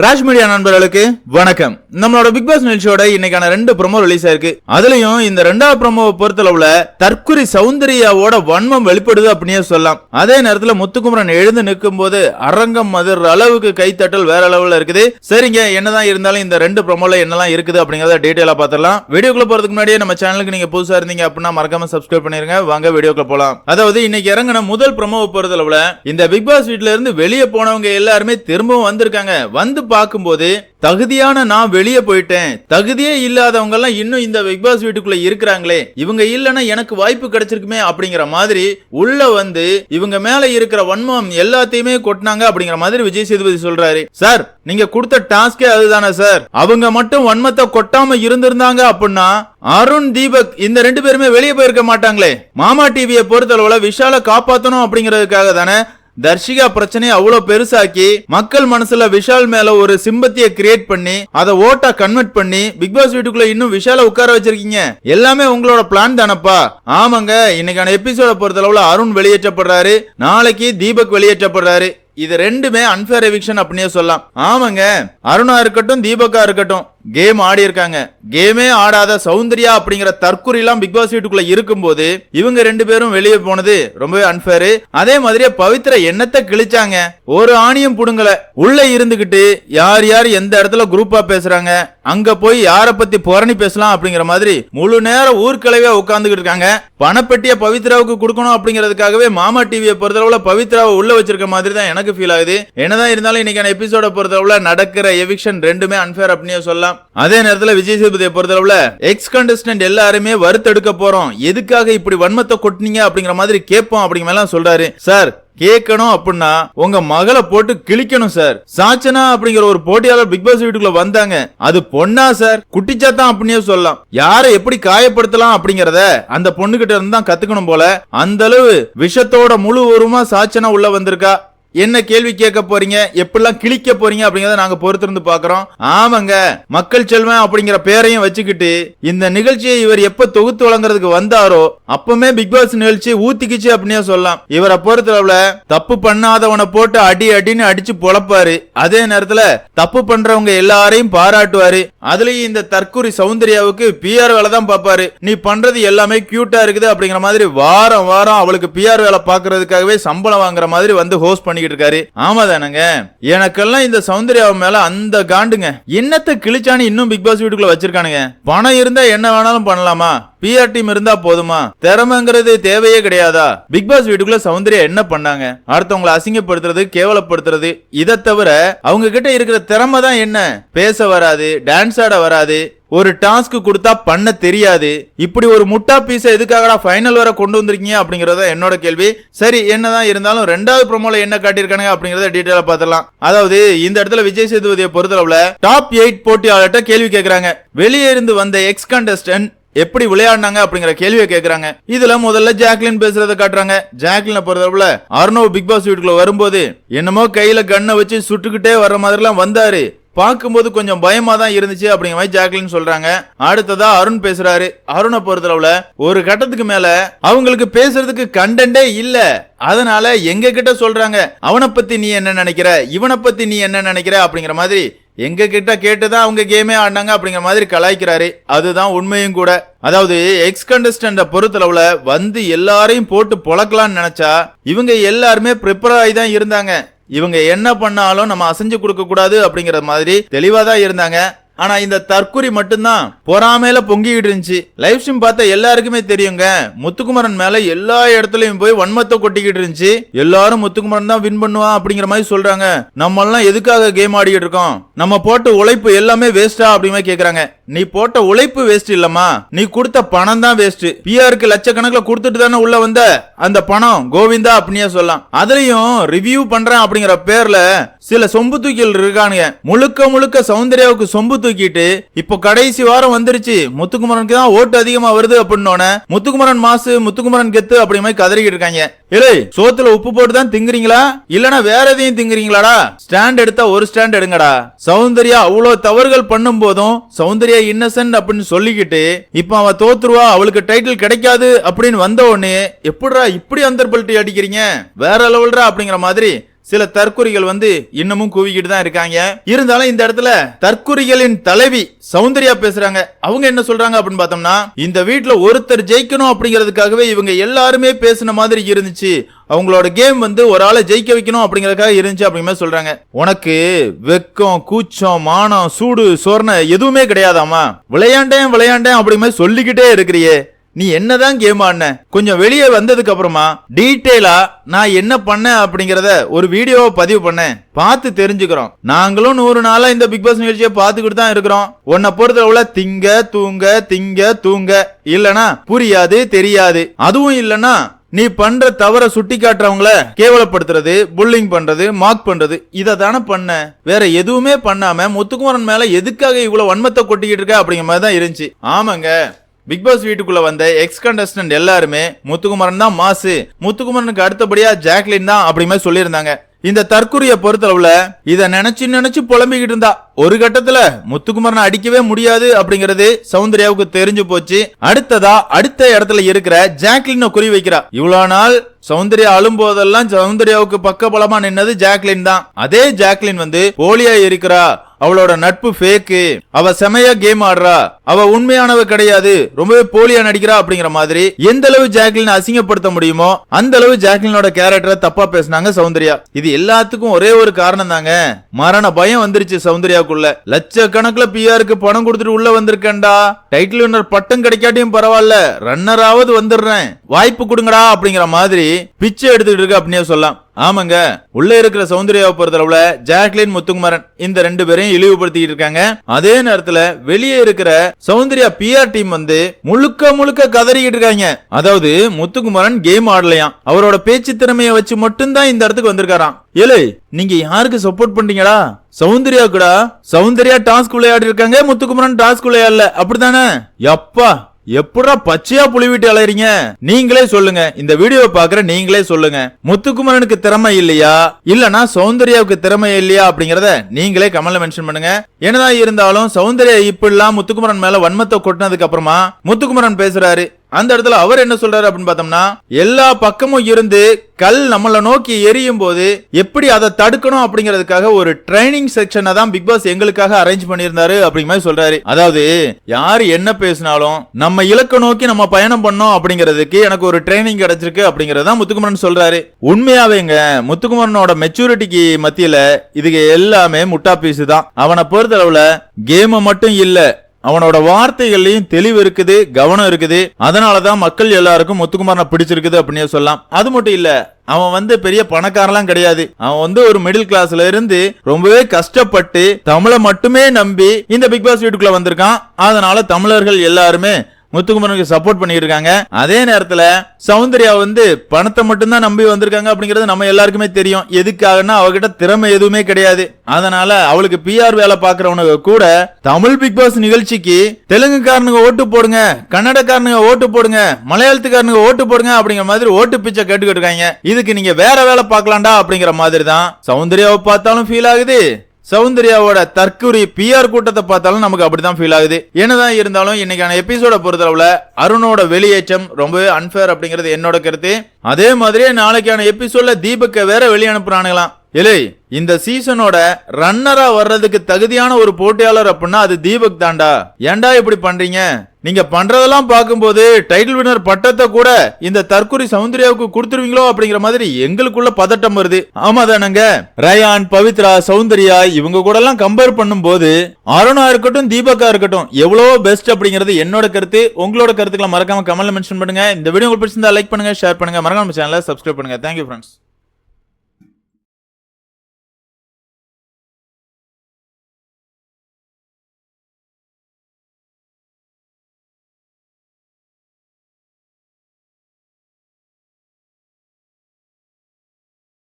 Raj media நண்பர்களுக்கு வணக்கம். நம்மளோட பிக் பாஸ் நிகழ்ச்சியோட இன்னைக்கான ரெண்டு ப்ரொமோ ரிலீஸ் ஆயிருக்கு அதுலயும் இந்த ரெண்டாவது ப்ரொமோவை பொறுத்தளவுல தற்குறி சௌந்தர்யாவோட வன்மம் வெளிப்படுது அப்படின்னே சொல்லலாம். அதே நேரத்துல முத்துக்குமரன் எழுந்து நிற்கும் போது அரங்கம் மதுர் அளவுக்கு கைத்தட்டல் வேற அளவுல இருக்குது. சரிங்க என்னதான் இருந்தாலும் இந்த ரெண்டு ப்ரொமோல என்னெல்லாம் இருக்குது அப்படிங்கறத டீட்டெயிலா பாத்திரலாம் வீடியோக்குள்ள போறதுக்கு முன்னாடியே நம்ம சேனலுக்கு நீங்க புதுசா இருந்தீங்க அப்படின்னா மறக்காம சப்ஸ்கிரைப் பண்ணிருங்க. வாங்க வீடியோக்குள்ள போலாம். அதாவது இன்னைக்கு இறங்கின முதல் ப்ரொமோவை பொறுத்தளவுல இந்த பிக் பாஸ் வீட்ல இருந்து வெளியே போனவங்க எல்லாருமே திரும்பவும் வந்திருக்காங்க. வந்து பார்க்கும்போது தகுதியான நான் வெளியே போயிட்டேன். தகுதியே இல்லாதவங்க எல்லாம் இன்னும் இந்த பிக் பாஸ் வீட்டுக்குள்ள இருக்கிறாங்களே. இவங்க இல்லைன்னா எனக்கு வாய்ப்பு கிடைச்சிருக்குமே அப்படிங்கிற மாதிரி உள்ள வந்து இவங்க மேல இருக்கிற வன்மம் எல்லாத்தையுமே கொட்டினாங்க அப்படிங்கிற மாதிரி விஜய் சேதுபதி சொல்றாரு. சார் நீங்க கொடுத்த டாஸ்கே அதுதானே சார். அவங்க மட்டும் வன்மத்தை கொட்டாம இருந்திருந்தாங்க அப்படின்னா அருண் தீபக் இந்த ரெண்டு பேருமே வெளியே போயிருக்க மாட்டாங்களே. மாமா டிவியை பொறுத்தளவுல விஷால காப்பாத்தணும் அப்படிங்கிறதுக்காக தானே தர்ஷிகா பிரச்சனையை அவ்வளோ பெருசாக்கி மக்கள் மனசுல விஷால் மேல ஒரு சிம்பத்திய கிரியேட் பண்ணி அதை ஓட்டா கன்வெர்ட் பண்ணி பிக் பாஸ் வீட்டுக்குள்ள இன்னும் விஷால உட்கார வச்சிருக்கீங்க. எல்லாமே உங்களோட பிளான் தானப்பா. ஆமாங்க இன்னைக்கான எபிசோட பொறுத்தளவுல அருண் வெளியேற்றப்படுறாரு நாளைக்கு தீபக் வெளியேற்றப்படுறாரு. இது ரெண்டுமே அன்ஃபேர் எவிக்ஷன் அப்படின்னே சொல்லலாம். ஆமாங்க அருணா இருக்கட்டும் தீபக்கா இருக்கட்டும். கேம் ஆடி இருக்காங்க. கேமே ஆடாத சௌந்தர்யா அப்படிங்கிற தற்குறிலாம் பிக் பாஸ் வீட்டுக்குள்ள இருக்கும்போது இவங்க ரெண்டு பேரும் வெளியே போனது ரொம்பவே அன்பேரு அதே மாதிரியே பவித்ரா எண்ணத்தை கிழிச்சாங்க? ஒரு ஆணியம் புடுங்கல. உள்ள இருந்துகிட்டு யார் யார் எந்த இடத்துல குரூப்பா பேசுறாங்க? அங்க போய் யார பத்தி புரணி பேசலாம் அப்படிங்கிற மாதிரி முழு நேரம் ஊர்க்கிழவே உட்கார்ந்துகிட்டு இருக்காங்க. பணப்பெட்டிய பவித்ராவுக்கு கொடுக்கணும் அப்படிங்கிறதுக்காகவே மாமா டிவியை பொறுத்தளவுல பவித்ராவை உள்ள வச்சிருக்க மாதிரி தான் எனக்கு ஃபீல் ஆகுது. என்னதான் இருந்தாலும் இன்னைக்கான எபிசோட பொறுத்தளவுல நடக்கிற எவிக்ஷன் ரெண்டுமே அன்ஃபேர் அப்படின்னு சொல்லலாம். அதே நேரத்துல விஜய் சேதுபதியை பொறுத்தளவுல எக்ஸ் கண்டஸ்டன்ட் எல்லாருமே வறுத்தெடுக்க போறோம். எதுக்காக இப்படி வன்மத்தை கொட்டினீங்க அப்படிங்கிற மாதிரி கேட்போம் அப்படிங்கிற எல்லாம் சொல்றாரு. சார் கேட்கணும் அப்படின்னா உங்க மகளை போட்டு கிழிக்கணும் சார். சாச்சனா அப்படிங்கிற ஒரு போட்டியாளர் பிக் பாஸ் வீட்டுக்குள்ள வந்தாங்க. அது பொண்ணா சார்? குட்டிச்சாத்தான் அப்படின்னே சொல்லலாம். யாரை எப்படி காயப்படுத்தலாம் அப்படிங்கறத அந்த பொண்ணுகிட்ட இருந்து தான் கத்துக்கணும் போல. அந்த அளவு விஷத்தோட முழு உருவமா சாச்சனா உள்ள வந்திருக்கா? என்ன கேள்வி கேட்க போறீங்க? எப்படிலாம் கிழிக்க போறீங்க அப்படிங்கறத நாங்க பொறுத்திருந்து பாக்குறோம் ஆமாங்க மக்கள் செல்வம் அப்படிங்கிற பேரையும் வச்சுக்கிட்டு இந்த நிகழ்ச்சியை இவர் எப்ப தொகுத்து வழங்குறதுக்கு வந்தாரோ அப்பமே பிக் பாஸ் நிகழ்ச்சி ஊத்திக்கிச்சு அப்படின்னே சொல்லலாம். இவரை பொறுத்தளவுல தப்பு பண்ணாதவனை போட்டு அடி அடின்னு அடிச்சு பொழப்பாரு. அதே நேரத்துல தப்பு பண்றவங்க எல்லாரையும் பாராட்டுவாரு. அதுலயும் இந்த தற்கூரி சௌந்தர்யாவுக்கு பிஆர் வேலை தான் பாப்பாரு நீ பண்றது எல்லாமே கியூட்டா இருக்குது அப்படிங்கிற மாதிரி வாரம் வாரம் அவளுக்கு பிஆர் வேலை பாக்குறதுக்காகவே சம்பளம் வாங்குற மாதிரி வந்து ஹோஸ்ட் பண்ணி பண்ணிக்கிட்டு இருக்காரு. ஆமா தானங்க. எனக்கெல்லாம் இந்த சௌந்தர்யா மேல அந்த காண்டுங்க. என்னத்தை கிழிச்சானு இன்னும் பிக் பாஸ் வீட்டுக்குள்ள வச்சிருக்கானுங்க. பணம் இருந்தா என்ன வேணாலும் பண்ணலாமா? பிஆர் டீம் இருந்தா போதுமா? திறமைங்கிறது தேவையே கிடையாதா? பிக் பாஸ் வீட்டுக்குள்ள சௌந்தர்யா என்ன பண்ணாங்க? அடுத்தவங்களை அசிங்கப்படுத்துறது கேவலப்படுத்துறது இதை தவிர அவங்க கிட்ட இருக்கிற திறமை தான் என்ன? பேச வராது டான்ஸ் ஆட வராது ஒரு டாஸ்க் கொடுத்தா பண்ண தெரியாது. இப்படி ஒரு முட்டா பீஸை எதுக்காகடா ஃபைனல் வர கொண்டு வந்திருக்கீங்க அப்படிங்கறத என்னோட கேள்வி. சரி என்னதான் இருந்தாலும் ரெண்டாவது ப்ரோமோல என்ன காட்டியிருக்கானுங்க அப்படிங்கறத டீட்டெயிலா பாத்திரலாம் அதாவது இந்த இடத்துல விஜய் சேதுபதியை பொறுத்தளவுல டாப் எயிட் போட்டியாளர்கிட்ட கேள்வி கேட்கறாங்க வெளியே இருந்து வந்த எக்ஸ் கண்டஸ்டன்ட் எப்படி விளையாடினாங்க அப்படிங்கிற கேள்வியை கேட்கறாங்க இதுல முதல்ல ஜாக்லின் பேசுறத காட்டுறாங்க. ஜாக்லின் பொறுத்தளவுல அர்ணவ் பிக் பாஸ் வீட்டுக்குள்ள வரும்போது என்னமோ கையில கண்ணை வச்சு சுட்டுக்கிட்டே வர்ற மாதிரிலாம் வந்தாரு. பார்க்கும்போது கொஞ்சம் பயமா தான் இருந்துச்சு அப்படிங்கிற மாதிரி ஜாக்லின் சொல்றாங்க. அடுத்ததா அருண் பேசுறாரு. அருணை பொறுத்தளவுல ஒரு கட்டத்துக்கு மேல அவங்களுக்கு பேசுறதுக்கு கண்டென்ட்டே இல்ல. அதனால எங்க கிட்ட சொல்றாங்க அவனை பத்தி நீ என்ன நினைக்கிற? இவனை பத்தி நீ என்ன நினைக்கிற? அப்படிங்கிற மாதிரி எங்க கிட்ட கேட்டுதான் அவங்க கேமே ஆடினாங்க அப்படிங்கிற மாதிரி கலாய்க்கிறாரு. அதுதான் உண்மையும் கூட. அதாவது எக்ஸ் கண்டஸ்டண்ட பொறுத்தளவுல வந்து எல்லாரையும் போட்டு பொழக்கலாம்னு நினைச்சா இவங்க எல்லாருமே ப்ரிப்பேர் ஆகி தான் இருந்தாங்க. இவங்க என்ன பண்ணாலும் நம்ம அசைஞ்சு கொடுக்க கூடாது அப்படிங்கிற மாதிரி தெளிவா தான் இருந்தாங்க. ஆனா இந்த தற்குறி மட்டும்தான். பொறாமையில பொங்கிக்கிட்டு இருந்துச்சு. லைவ் ஸ்ட்ரீம் பார்த்த எல்லாருக்குமே தெரியுங்க. முத்துக்குமரன் மேல எல்லா இடத்துலயும் போய் வன்மத்தை கொட்டிக்கிட்டு இருந்துச்சு. எல்லாரும் முத்துக்குமரன் தான் வின் பண்ணுவான் அப்படிங்கிற மாதிரி சொல்றாங்க. நம்ம எல்லாம் எதுக்காக கேம் ஆடிக்கிட்டு இருக்கோம்? நம்ம போட்ட உழைப்பு எல்லாமே வேஸ்டா அப்படின்னு கேக்குறாங்க. நீ போட்ட உழைப்பு வேஸ்ட் இல்லம்மா. நீ கொடுத்த பணம் தான் வேஸ்ட் பிஆருக்கு லட்சக்கணக்கில் கொடுத்துட்டு தானே உள்ள வந்த? அந்த பணம் கோவிந்தா அப்படின்னே சொல்லலாம். அதுலயும் ரிவ்யூ பண்றேன் அப்படிங்கிற பேர்ல சில சொம்பு தூக்கிகள் இருக்கானுங்க. முழுக்க முழுக்க சௌந்தர்யாவுக்கு சொம்பு தூக்கிட்டு இப்போ கடைசி வாரம் வந்துருச்சு. முத்துக்குமரனுக்கு தான் ஓட்டு அதிகமா வருது அப்படின்னோட முத்துக்குமரன் மாசு முத்துக்குமரன் கெத்து அப்படி மாதிரி கதறிக்கிட்டு இருக்காங்க. இல்லை சோத்துல உப்பு போட்டு தான் திங்குறீங்களா? இல்லனா வேற எதையும் திங்குறீங்களாடா? ஸ்டாண்ட் எடுத்தா ஒரு ஸ்டாண்ட் எடுங்கடா. சௌந்தர்யா அவ்வளவு தவறுகள் பண்ணும் போதும் சௌந்தர்யா இன்னசென்ட் அப்படின்னு சொல்லிக்கிட்டு இப்போ அவ தோத்துருவா அவளுக்கு டைட்டில் கிடைக்காது அப்படின்னு வந்த உடனே எப்படிடா இப்படி அந்தர்பல்ட்டி அடிக்கிறீங்க? வேற லெவல்ரா அப்படிங்கிற மாதிரி சில தற்குறிகள் வந்து இன்னமும் கூவிக்கிட்டு தான் இருக்காங்க. இருந்தாலும் இந்த இடத்துல தற்குறிகளின் தலைவி சௌந்தர்யா பேசுறாங்க. அவங்க என்ன சொல்றாங்க அப்படின்னு பார்த்தோம்னா இந்த வீட்டுல ஒருத்தர் ஜெயிக்கணும் அப்படிங்கிறதுக்காகவே இவங்க எல்லாருமே பேசின மாதிரி இருந்துச்சு. அவங்களோட கேம் வந்து ஒரு ஆளை ஜெயிக்க வைக்கணும் அப்படிங்கறதுக்காக இருந்துச்சு அப்படிங்கிற சொல்றாங்க. உனக்கு வெக்கம் கூச்சம் மானம் சூடு சொர்ண எதுவுமே கிடையாதாமா விளையாண்டேன் விளையாண்டேன் அப்படிங்கிற சொல்லிக்கிட்டே இருக்கிறியே. நீ என்னதான் கேம் ஆடின? கொஞ்சம் வெளியே வந்ததுக்கு அப்புறமா டீட்டெயிலா நான் என்ன பண்ணேன் அப்படிங்கறத ஒரு வீடியோவை பதிவு பண்ணேன் பார்த்து தெரிஞ்சுக்கிறோம். நாங்களும் நூறு நாளா இந்த பிக் பாஸ் நிகழ்ச்சியை பார்த்துக்கிட்டு தான் இருக்கிறோம். உன்னை பொறுத்தளவுல திங்க தூங்க திங்க தூங்க. இல்லனா புரியாது தெரியாது. அதுவும் இல்லனா நீ பண்ற தவற சுட்டி காட்டுறவங்கள கேவலப்படுத்துறது புல்லிங் பண்றது மார்க் பண்றது இதை தானே பண்ண. வேற எதுவுமே பண்ணாம முத்துக்குமரன் மேல எதுக்காக இவ்வளவு வன்மத்தை கொட்டிக்கிட்டு இருக்க அப்படிங்கிற மாதிரி தான் இருந்துச்சு. ஆமாங்க. பிக் பாஸ் வீட்டுக்குள்ள வந்த எக்ஸ் கண்டஸ்டன்ட் எல்லாருமே முத்துக்குமரன் தான் மாசு. முத்துக்குமரனுக்கு அடுத்தபடியா ஜாக்லின் தான் அப்படி சொல்லியிருந்தாங்க. இந்த தற்குறிய பொறுத்தளவுல இத நினைச்சு நினைச்சு புலம்பிக்கிட்டு இருந்தா. ஒரு கட்டத்துல முத்துக்குமரனை அடிக்கவே முடியாது அப்படிங்கறது சௌந்தர்யாவுக்கு தெரிஞ்சு போச்சு. அடுத்ததா அடுத்த இடத்துல இருக்கிற ஜாக்லின குறி வைக்கிறா. இவ்வளவு நாள் சௌந்தர்யா அழும்போதெல்லாம் சௌந்தர்யாவுக்கு பக்க பலமா நின்னது ஜாக்லின் தான். அதே ஜாக்லின் வந்து போலியா இருக்கிறா அவளோட நட்பு ஃபேக்கு அவ செமையா கேம் ஆடுறா. அவ உண்மையானவ கிடையாது. ரொம்பவே போலியா நடிக்கிறா அப்படிங்கிற மாதிரி எந்த அளவு ஜாக்லின் அசிங்கப்படுத்த முடியுமோ அந்த அளவு ஜாக்லினோட கேரக்டரை தப்பா பேசினாங்க சௌந்தர்யா. இது எல்லாத்துக்கும் ஒரே ஒரு காரணம் தாங்க மரண பயம் வந்துருச்சு சௌந்தர்யாக்குள்ள லட்சக்கணக்கில் பிஆருக்கு பணம் கொடுத்துட்டு உள்ள வந்திருக்கேன்டா. டைட்டில் வின்னர் பட்டம் கிடைக்காட்டியும் பரவாயில்ல. ரன்னராவது வந்துடுறேன். வாய்ப்பு கொடுங்கடா அப்படிங்கிற மாதிரி பிச்சை எடுத்துக்கிட்டு இருக்கு அப்படின்னே சொல்லலாம். ஆமாங்க. உள்ள இருக்கிற சௌந்தர்யாவை பொறுத்தளவுல ஜாக்லின் முத்துக்குமரன் இந்த ரெண்டு பேரையும் இழிவுபடுத்திட்டு இருக்காங்க. அதே நேரத்துல வெளியே இருக்கிற சௌந்தர்யா பிஆர் டீம் வந்து முழுக்க முழுக்க கதறிக்கிட்டு இருக்காங்க. அதாவது முத்துக்குமரன் கேம் ஆடலையாம். அவரோட பேச்சு திறமையை வச்சு மட்டும்தான் இந்த இடத்துக்கு வந்திருக்காராம். ஏழு நீங்க யாருக்கு சப்போர்ட் பண்றீங்களா? சௌந்தர்யா கூட சௌந்தர்யா டாஸ்க் விளையாடி இருக்காங்க முத்துக்குமரன் டாஸ்க் விளையாடல. அப்படித்தானே? எப்பா எப்படா பச்சையா புலிவிட்டு அலையறீங்க? நீங்களே சொல்லுங்க. இந்த வீடியோ பாக்குற நீங்களே சொல்லுங்க. முத்துக்குமரனுக்கு திறமை இல்லையா? இல்லனா சௌந்தர்யாவுக்கு திறமை இல்லையா அப்படிங்கறத நீங்களே கமெண்ட்ல மென்ஷன் பண்ணுங்க. என்னதான் இருந்தாலும் சௌந்தர்யா இப்படிலாம் முத்துக்குமரன் மேல வன்மத்தை கொட்டினதுக்கு அப்புறமா முத்துக்குமரன் பேசுறாரு அந்த இடத்துல அவர் என்ன சொல்றாரு அப்படின்னு பார்த்தோம்னா எல்லா பக்கமும் இருந்து கல் நம்மள நோக்கி எரியும் போது எப்படி அதை தடுக்கணும் அப்படிங்கிறதுக்காக ஒரு ட்ரைனிங் செக்ஷனை தான் பிக் பாஸ் எங்களுக்காக அரேஞ்ச் பண்ணியிருந்தாரு அப்படிங்கிற மாதிரி சொல்றாரு. அதாவது யார் என்ன பேசினாலும் நம்ம இலக்க நோக்கி நம்ம பயணம் பண்ணோம் அப்படிங்கிறதுக்கு எனக்கு ஒரு ட்ரைனிங் கிடைச்சிருக்கு அப்படிங்கறத முத்துக்குமரன் சொல்றாரு. உண்மையாவேங்க முத்துக்குமரனோட மெச்சூரிட்டிக்கு மத்தியில இதுக்கு எல்லாமே முட்டா பீஸ் தான். அவனை பொறுத்தளவுல கேமை மட்டும் இல்ல அவனோட வார்த்தைகள்லயும் தெளிவு இருக்குது கவனம் இருக்குது. அதனாலதான் மக்கள் எல்லாருக்கும் முத்துக்குமாரனை பிடிச்சிருக்குது அப்படின்னு சொல்லலாம். அது மட்டும் இல்ல அவன் வந்து பெரிய பணக்காரலாம் கிடையாது. அவன் வந்து ஒரு மிடில் கிளாஸ்ல இருந்து ரொம்பவே கஷ்டப்பட்டு தமிழை மட்டுமே நம்பி இந்த பிக் பாஸ் வீட்டுக்குள்ள வந்திருக்கான். அதனால தமிழர்கள் எல்லாருமே முத்துக்குமரனுக்கு சப்போர்ட் பண்ணிட்டு இருக்காங்க அதே நேரத்துல சௌந்தர்யா வந்து பணத்தை மட்டும்தான் நம்பி வந்திருக்காங்க அப்படிங்கிறது நம்ம எல்லாருக்குமே தெரியும். எதுக்காகன்னா அவகிட்ட திறமை எதுவுமே கிடையாது. அதனால அவளுக்கு பிஆர் வேலை பாக்குறவனுக்கு கூட தமிழ் பிக் பாஸ் நிகழ்ச்சிக்கு தெலுங்குக்காரனுங்க ஓட்டு போடுங்க கன்னடக்காரனுங்க ஓட்டு போடுங்க மலையாளத்துக்காரனுங்க ஓட்டு போடுங்க அப்படிங்கிற மாதிரி ஓட்டு பிச்சை கேட்டுக்கிட்டு இருக்காங்க. இதுக்கு நீங்க வேற வேலை பார்க்கலாம்டா அப்படிங்கிற மாதிரி தான் சௌந்தர்யாவை பார்த்தாலும் ஃபீல் ஆகுது. சௌந்தர்யாவோட தற்குறி பிஆர் கூட்டத்தை பார்த்தாலும் நமக்கு அப்படிதான் ஃபீல் ஆகுது. என்னதான் இருந்தாலும் இன்னைக்கான எபிசோட பொறுத்தளவுல அருணோட வெளியேற்றம் ரொம்பவே அன்பேர் அப்படிங்கிறது என்னோட கருத்து. அதே மாதிரியே நாளைக்கான எபிசோட்ல தீபக்க வேற வெளிய அனுப்புறானுங்களாம். இலை இந்த சீசனோட ரன்னரா வர்றதுக்கு தகுதியான ஒரு போட்டியாளர் அப்படின்னா அது தீபக் தாண்டா. ஏன்டா இப்படி பண்றீங்க? நீங்க பண்றதெல்லாம் பார்க்கும்போது டைட்டில் வினர் பட்டத்தை கூட இந்த தற்கொலை சௌந்தர்யாவுக்கு கொடுத்துருவீங்களோ அப்படிங்கிற மாதிரி எங்களுக்குள்ள பதட்டம் வருது. ஆமா தானங்க? ரயான் பவித்ரா சௌந்தர்யா இவங்க கூட எல்லாம் கம்பேர் பண்ணும்போது அருணா இருக்கட்டும் தீபக்கா இருக்கட்டும் எவ்வளவோ பெஸ்ட் அப்படிங்கிறது என்னோட கருத்து. உங்களோட கருத்துக்களை மறக்காம கமெண்ட்ல மென்ஷன் பண்ணுங்க. இந்த வீடியோ உங்களுக்கு பிடிச்சிருந்தா லைக் பண்ணுங்க ஷேர் பண்ணுங்க. மறக்காம சேனலை சப்ஸ்கிரைப் பண்ணுங்க. Thank you friends